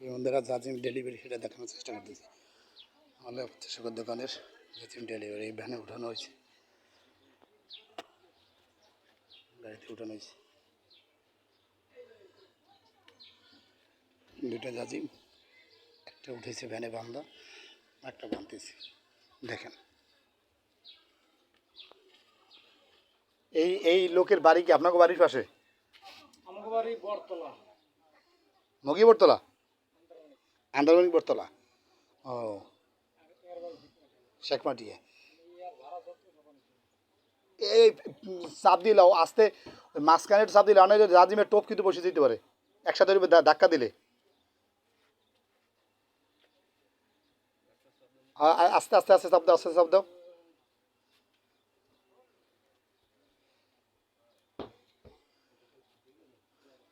বন্ধুরা জাজিম ডেলিভারি সেটা দেখানোর চেষ্টা করতেছি। আমাদের কৃষকের দোকানের জাজিম ডেলিভারি এই ভ্যানে উঠানো হয়েছে। গাড়িতে উঠানো হয়েছে। দুটো জাজিম একটা উঠেছে ভ্যানে বান্ধা একটা বাঁধতেছে দেখেন। এই এই লোকের বাড়ি কি আপনাকে বাড়ির পাশে? আমাকে বাড়ি বরতলা। মগি বটতলা আন্দারমানিক বটতলা। ও। শেখ মাটিয়ে এই, চাপ দিলাও আস্তে ওই মাঝখানে একটু চাপ দিলে, অনেক রাজিমের টোপ কিন্তু বসে দিতে পারে। একসাথে ধাক্কা দিলে। আস্তে আস্তে আস্তে চাপ দাও, আস্তে, চাপ দাও।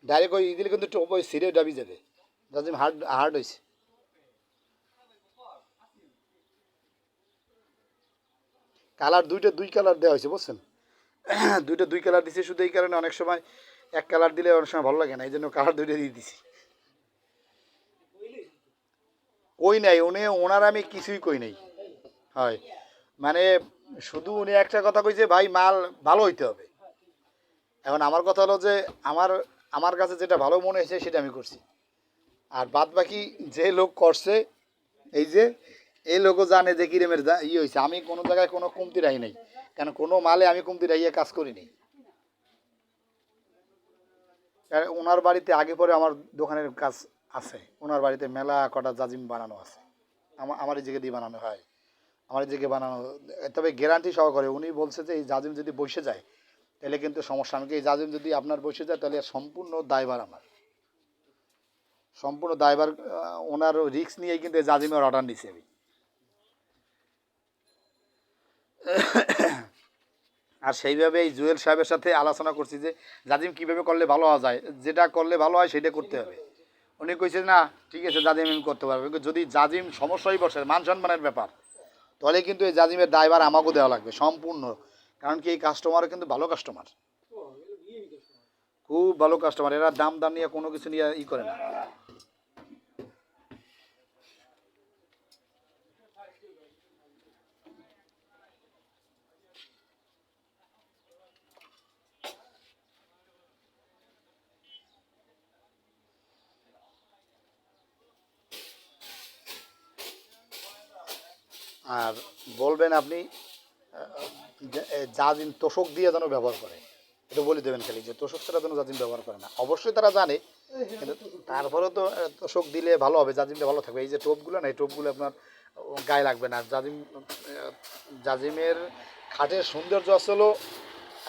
ডাইরেক্ট ওই দিলে কিন্তু টোপ ওই সিরে ডাবি যাবে। রাজিম হার্ড হার্ড হয়েছে কালার দুইটা দুই কালার দেওয়া হয়েছে, বুঝছেন? দুইটা দুই কালার দিছে, শুধু এই কারণে অনেক সময় এক কালার দিলে অনেক সময় ভালো লাগে না এই জন্য কালার দুইটা দিয়ে দিছি। কই নাই, উনি ওনার আমি কিছুই কই নাই। হয়। মানে শুধু উনি একটা কথা কইছে, ভাই, মাল ভালো হইতে হবে। এখন আমার কথা হলো যে, আমার আমার কাছে যেটা ভালো মনে হয়েছে, সেটা আমি করছি। আর বাদ বাকি যে লোক করছে, এই যে এই লোকও জানে যে কিরেমের ই হয়েছে আমি কোনো জায়গায় কোনো কমতি রাখি নাই। কেন কোনো মালে আমি কমতি রাখিয়ে কাজ করিনি। ওনার বাড়িতে আগে পরে আমার দোকানের কাজ আছে। ওনার বাড়িতে মেলা কটা জাজিম বানানো আছে। আমার আমার এই দিয়ে বানানো হয়। আমার এই বানানো, তবে গ্যারান্টি সহকারে উনি বলছে যে এই জাজিম যদি বসে যায়, তাহলে কিন্তু সমস্যা আমি এই জাজিম যদি আপনার বসে যায়, তাহলে সম্পূর্ণ দায়ভার আমার। সম্পূর্ণ দায়ভার ওনার রিস্ক নিয়েই কিন্তু এই জাজিমের অর্ডার নিছি আমি। আর সেইভাবে এই জুয়েল সাহেবের সাথে আলোচনা করছি যে, জাজিম, কীভাবে করলে ভালো হওয়া যায়? যেটা করলে ভালো হয়, সেটা করতে হবে। উনি কইছে, না, ঠিক আছে, জাজিম আমি করতে পারবে। যদি জাজিম সমস্যাই বসে, মান সম্মানের ব্যাপার, তাহলে কিন্তু এই জাজিমের ড্রাইভার আমাকেও দেওয়া লাগবে, সম্পূর্ণ। কারণ কি, এই কাস্টমার কিন্তু ভালো কাস্টমার খুব ভালো কাস্টমার এরা দাম দাম নিয়ে কোনো কিছু নিয়ে ই করে না। আর বলবেন আপনি জাজিম তোষক দিয়ে যেন ব্যবহার করে। এটা বলে দেবেন খালি যে তোষক ছাড়া যেন জাজিম ব্যবহার করে না। অবশ্যই তারা জানে, কিন্তু তারপরেও তো তোষক দিলে ভালো হবে, জাজিমটা ভালো থাকবে। এই যে টোপগুলো না, এই টোপগুলো আপনার গায়ে লাগবে না। জাজিম জাজিমের খাটের সৌন্দর্য আসলো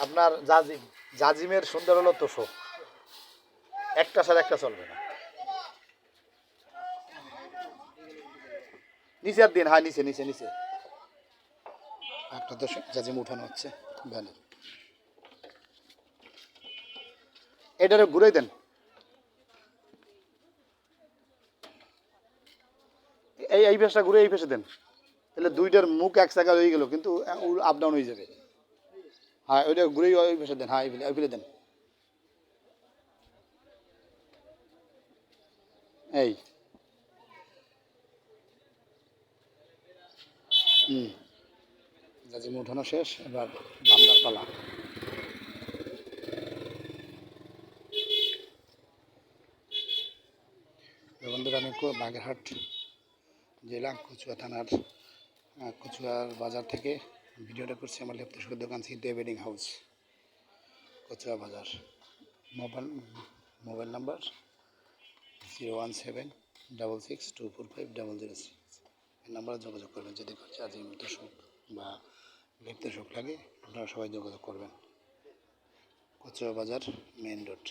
আপনার জাজিম। জাজিমের সুন্দর হলো তোষক। একটা সাথে একটা চলবে না। নিচে আর দিন হ্যাঁ নিচে নিচে নিচে। একটা দশ জাজিম উঠানো হচ্ছে ভ্যানে এটারে ঘুরে দেন। এই এই ফেসটা ঘুরে এই পেশে দেন। তাহলে দুইটার মুখ এক জায়গায় হয়ে গেল কিন্তু আপ ডাউন হয়ে যাবে। হ্যাঁ ওইটা ঘুরেই ওই পেশে দেন। হ্যাঁ এই ফেলে দেন। এই। হুম। গাজিম শেষ, এবার বান্দার পালা। বন্ধুরা আমি বাগেরহাট জেলা কচুয়া থানার কচুয়ার বাজার থেকে। ভিডিওটা করছি আমার লেপ্ত দোকান সিদ্ধে wedding house Kachua Bazar. Mobile mobile number zero one seven double six two four five double zero নাম্বারে যোগাযোগ করবেন, যদি চার্জিং দর্শক বা লিপ্ত শোক লাগে, আপনারা সবাই যোগাযোগ করবেন। Kachua Bazar main road,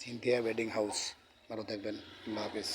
Cynthia wedding house, ভালো থাকবেন, আল্লাহ হাফিজ।